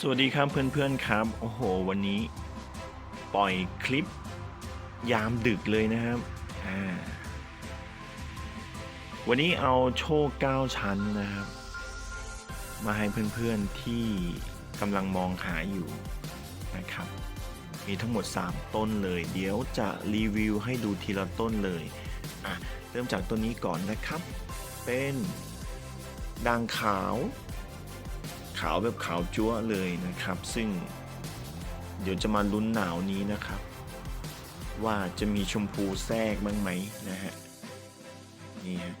สวัสดีครับเพื่อนๆครับ โอ้โห วันนี้ ปล่อยคลิป ยามดึกเลยนะครับ วันนี้เอาโชค9ชั้นนะครับ มาให้เพื่อนๆที่กำลังมองหาอยู่นะครับ มีทั้งหมด 3 ต้นเลย เดี๋ยวจะรีวิวให้ดูทีละต้นเลยอะเริ่มจากต้นนี้ก่อนนะครับ เป็นด่างขาว ขาวแบบขาวจั๊วะเลยนะครับ ซึ่งเดี๋ยวจะมาลุ้นหนาวนี้นะครับ ว่าจะมีชมพูแทรกบ้างไหมนะฮะนี่ฮะ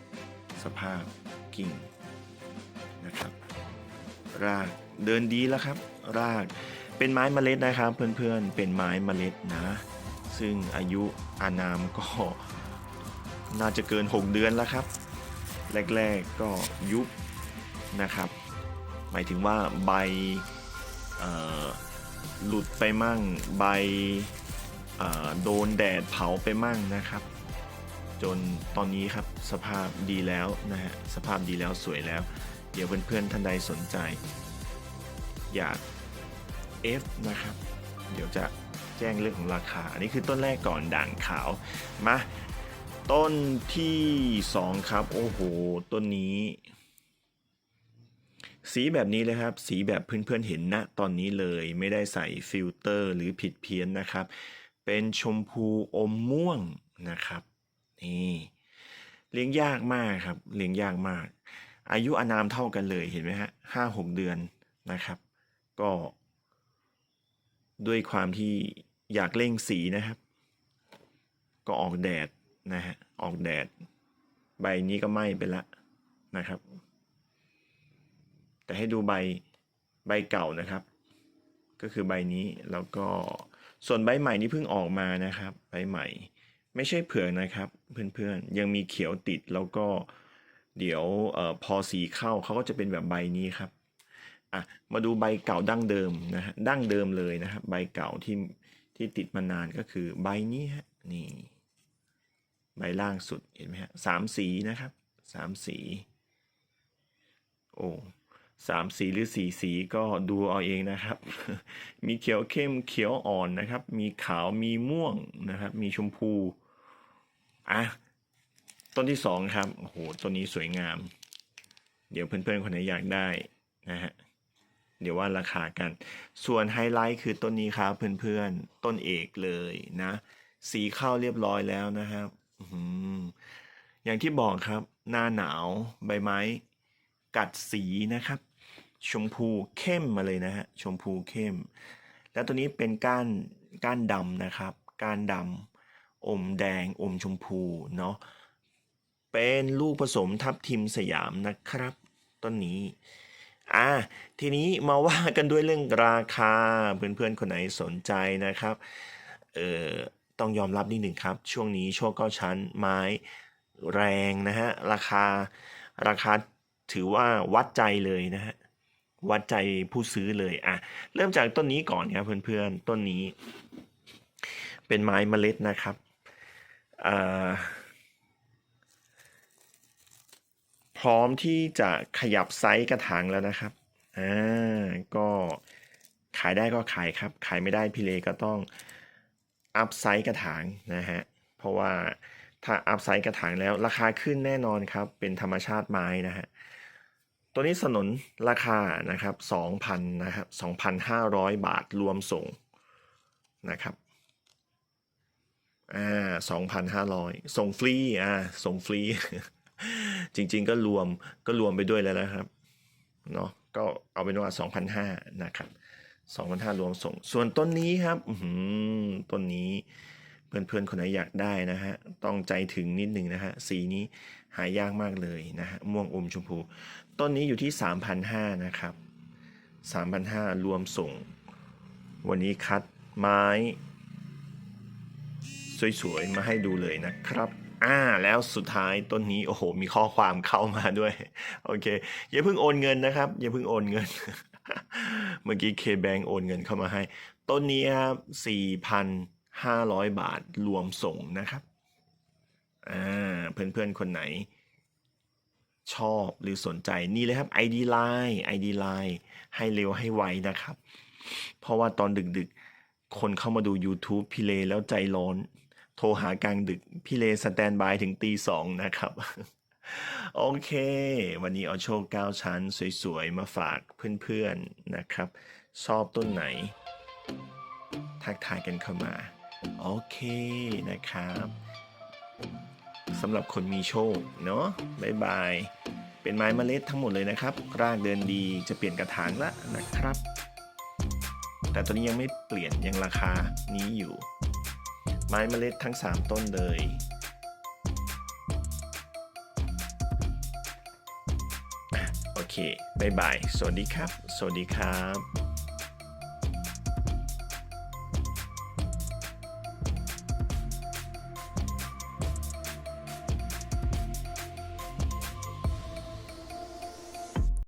สภาพกิ่งนะครับ รากเดินดีแล้วครับ รากเป็นไม้เมล็ดนะครับ เพื่อนๆเป็นไม้เมล็ดนะ ซึ่งอายุอานามก็น่าจะเกิน 6 เดือนแล้วครับ แรก ๆก็ยุบนะครับ หมายถึงว่าใบหลุดไปมั่งใบโดนแดดเผาไปมั่งนะครับ จนตอนนี้ครับสภาพดีแล้วนะฮะสภาพดีแล้วสวยแล้ว เดี๋ยวเพื่อนๆท่านใดสนใจ อยาก F นะครับ เดี๋ยวจะแจ้งเรื่องของราคา อันนี้คือต้นแรกก่อนด่างขาวมาต้นที่ 2 ครับ โอ้โห ต้นนี้ สีแบบนี้เลยครับ สีแบบเพื่อนๆเห็นณตอนนี้เลยไม่ได้ใส่ฟิลเตอร์หรือผิดเพี้ยนนะครับ เป็นชมพูอมม่วงนะครับนี่เลี้ยงยากมากครับ เลี้ยงยากมาก อายุอานามเท่ากันเลยเห็นไหมฮะห้าหกเดือนนะครับ ก็ ด้วยความที่อยากเล่งสีนะครับ ก็ออกแดดนะฮะออกแดด ใบนี้ก็ไหม้ไปละนะครับ แต่ให้ดูใบใบเก่านะครับ ก็คือใบนี้แล้วก็ส่วนใบใหม่นี่เพิ่งออกมานะครับ ใบใหม่ ไม่ใช่เผือกนะครับเพื่อนๆยังมีเขียวติดแล้วก็เดี๋ยวออพอสีเข้าเขาก็จะเป็นแบบใบนี้ครับอะมาดูใบเก่าดั้งเดิมนะฮะดั้งเดิมเลยนะครับ ใบเก่าที่ที่ติดมานานก็คือใบนี้ฮะนี่ใบล่างสุดเห็นไหมฮะสามสีนะครับสามสี โอ้ สามสีหรือสีสีก็ดูเอาเองนะครับ มีเขียวเข้มเขียวอ่อนนะครับ มีขาวมีม่วงนะครับ มีชมพูอะต้นที่สองครับโอ้โหต้นนี้สวยงาม เดี๋ยวเพื่อนๆคนไหนอยากได้นะฮะเดี๋ยวว่าราคากัน ส่วนไฮไลท์คือต้นนี้ครับเพื่อนๆต้นเอกเลยนะ สีเข้าเรียบร้อยแล้วนะครับอือย่างที่บอกครับ หน้าหนาวใบไม้ กัดสีนะครับ ชมพูเข้มมาเลยนะฮะชมพูเข้ม แล้วตัวนี้เป็นก้านก้านดำนะครับ ก้านดำอมแดงอมชมพูเนาะเป็นลูกผสมทับทิมสยามนะครับต้นนี้อะทีนี้มาว่ากันด้วยเรื่องราคาเพื่อนๆคนไหนสนใจนะครับเอ่อต้องยอมรับนิดหนึ่งครับ ช่วงนี้โชคเก้าชั้นไม้แรงนะฮะราคาราคา ถือว่าวัดใจเลยนะฮะวัดใจผู้ซื้อเลยอะเริ่มจากต้นนี้ก่อนครับเพื่อนๆต้นนี้ เป็นไม้เมล็ดนะครับพร้อมที่จะขยับไซส์กระถางแล้วนะครับอ่าก็ขายได้ก็ขายครับ ขายไม่ได้พี่เลก็ต้องอัพไซส์กระถางนะฮะเพราะว่าถ้าอัพไซส์กระถางแล้วราคาขึ้นแน่นอนครับ เป็นธรรมชาติไม้นะฮะ ตัวนี้สนนราคานะครับ2,000นะครับ2,500 บาทรวมส่งนะครับอ่า2,500 ส่งฟรีอ่าส่งฟรี จริงๆก็รวมก็รวมไปด้วยแล้วนะครับเนาะก็เอาเป็นว่า2,500นะครับ2,500รวมส่ง ส่วนต้นนี้ครับอื้อหือต้นนี้ เพื่อนๆคนไหนอยากได้นะฮะต้องใจถึงนิดหนึ่งนะฮะสีนี้หายากมากเลยนะฮะม่วงอมชมพู ต้นนี้อยู่ที่ 3,500นะครับ3,500รวมส่ง วันนี้คัดไม้ สวยๆ มาให้ดูเลยนะครับอ่าแล้วสุดท้ายต้นนี้โอ้โห มีข้อความเข้ามาด้วย โอเค อย่าเพิ่งโอนเงินนะครับ อย่าเพิ่งโอนเงิน เมื่อกี้ K-Bank โอนเงินเข้ามาให้ ต้นนี้ครับ 500 บาทรวมส่งนะครับอ่าเพื่อนๆ คนไหน ชอบหรือสนใจนี่เลยครับ ID Line ID Line ให้เร็วให้ไวนะครับ เพราะว่าตอนดึกๆ คนเข้ามาดู YouTube พี่เลแล้วใจร้อน โทรหากลางดึก พี่เลสแตนบายถึงตีสองนะครับ โอเค วันนี้เอาโชค9ชั้น สวยๆ มาฝากเพื่อนๆนะครับ ชอบต้นไหน ทักทายกันเข้ามา โอเคนะครับสำหรับคนมีโชคเนาะบ๊ายบาย เป็นไม้เมล็ดทั้งหมดเลยนะครับ รากเดินดีจะเปลี่ยนกระถางละนะครับ แต่ตอนนี้ยังไม่เปลี่ยนยังราคานี้อยู่ ไม้เมล็ดทั้ง 3 ต้นเลยโอเคบ๊ายบาย สวัสดีครับ สวัสดีครับ